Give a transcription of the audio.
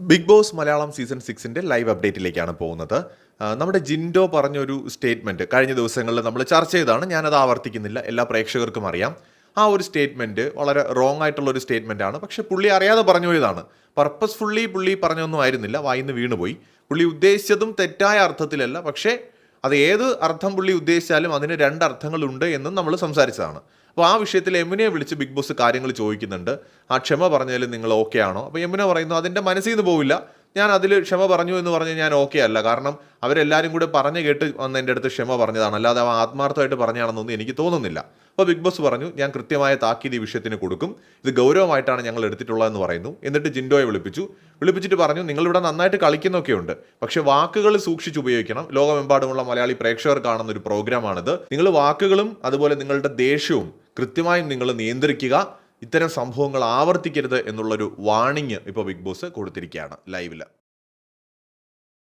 Big Boss Malayalam season സിക്സിന്റെ live അപ്ഡേറ്റിലേക്കാണ് പോകുന്നത്. നമ്മുടെ ജിൻഡോ പറഞ്ഞൊരു സ്റ്റേറ്റ്മെന്റ് കഴിഞ്ഞ ദിവസങ്ങളിൽ നമ്മൾ ചർച്ച ചെയ്തതാണ്. ഞാനത് ആവർത്തിക്കുന്നില്ല. എല്ലാ പ്രേക്ഷകർക്കും അറിയാം. ആ ഒരു സ്റ്റേറ്റ്മെന്റ് വളരെ റോങ് ആയിട്ടുള്ള ഒരു സ്റ്റേറ്റ്മെന്റ് ആണ്. പക്ഷേ പുള്ളി അറിയാതെ പറഞ്ഞു പോയതാണ് പർപ്പസ്ഫുള്ളി പുള്ളി പറഞ്ഞൊന്നും ആയിരുന്നില്ല. വായിന്ന് വീണുപോയി. പുള്ളി ഉദ്ദേശിച്ചതും തെറ്റായ അർത്ഥത്തിലല്ല. പക്ഷേ അത് ഏത് അർത്ഥം പുള്ളി ഉദ്ദേശിച്ചാലും അതിന് രണ്ട് അർത്ഥങ്ങളുണ്ട് എന്നും നമ്മൾ സംസാരിച്ചതാണ്. അപ്പോൾ ആ വിഷയത്തിൽ എമ്മിനെ വിളിച്ച് ബിഗ് ബോസ് കാര്യങ്ങൾ ചോദിക്കുന്നുണ്ട്. ആ ക്ഷമ പറഞ്ഞാലും നിങ്ങൾ ഓക്കെ ആണോ അപ്പോൾ എമ്മിനെ പറയുന്നു അതിന്റെ മനസ്സിൽ നിന്ന് പോവില്ല. ഞാൻ അതിൽ ക്ഷമ പറഞ്ഞു എന്ന് പറഞ്ഞ് ഞാൻ ഓക്കെ അല്ല. കാരണം അവരെല്ലാവരും കൂടെ പറഞ്ഞു കേട്ട് വന്ന് എന്റെ അടുത്ത് ക്ഷമ പറഞ്ഞതാണ്. അല്ലാതെ അവൻ ആത്മാർത്ഥമായിട്ട് പറഞ്ഞാണെന്നൊന്നും എനിക്ക് തോന്നുന്നില്ല. അപ്പോൾ ബിഗ് ബോസ് പറഞ്ഞു ഞാൻ കൃത്യമായ താക്കീത് ഈ വിഷയത്തിന് കൊടുക്കും. ഇത് ഗൗരവമായിട്ടാണ് ഞങ്ങൾ എടുത്തിട്ടുള്ളത് എന്ന് പറയുന്നു. എന്നിട്ട് ജിൻഡോയെ വിളിപ്പിച്ചു. വിളിപ്പിച്ചിട്ട് പറഞ്ഞു നിങ്ങളിവിടെ നന്നായിട്ട് കളിക്കുന്നൊക്കെ ഉണ്ട് പക്ഷേ വാക്കുകൾ സൂക്ഷിച്ച് ഉപയോഗിക്കണം. ലോകമെമ്പാടുമുള്ള മലയാളി പ്രേക്ഷകർ കാണുന്ന ഒരു പ്രോഗ്രാമാണിത് നിങ്ങൾ വാക്കുകളും അതുപോലെ നിങ്ങളുടെ ദേഷ്യവും കൃത്യമായും നിങ്ങൾ നിയന്ത്രിക്കുക. ഇത്തരം സംഭവങ്ങൾ ആവർത്തിക്കരുത് എന്നുള്ളൊരു വാണിങ് ഇപ്പോൾ ബിഗ് ബോസ് കൊടുത്തിരിക്കുകയാണ് ലൈവിൽ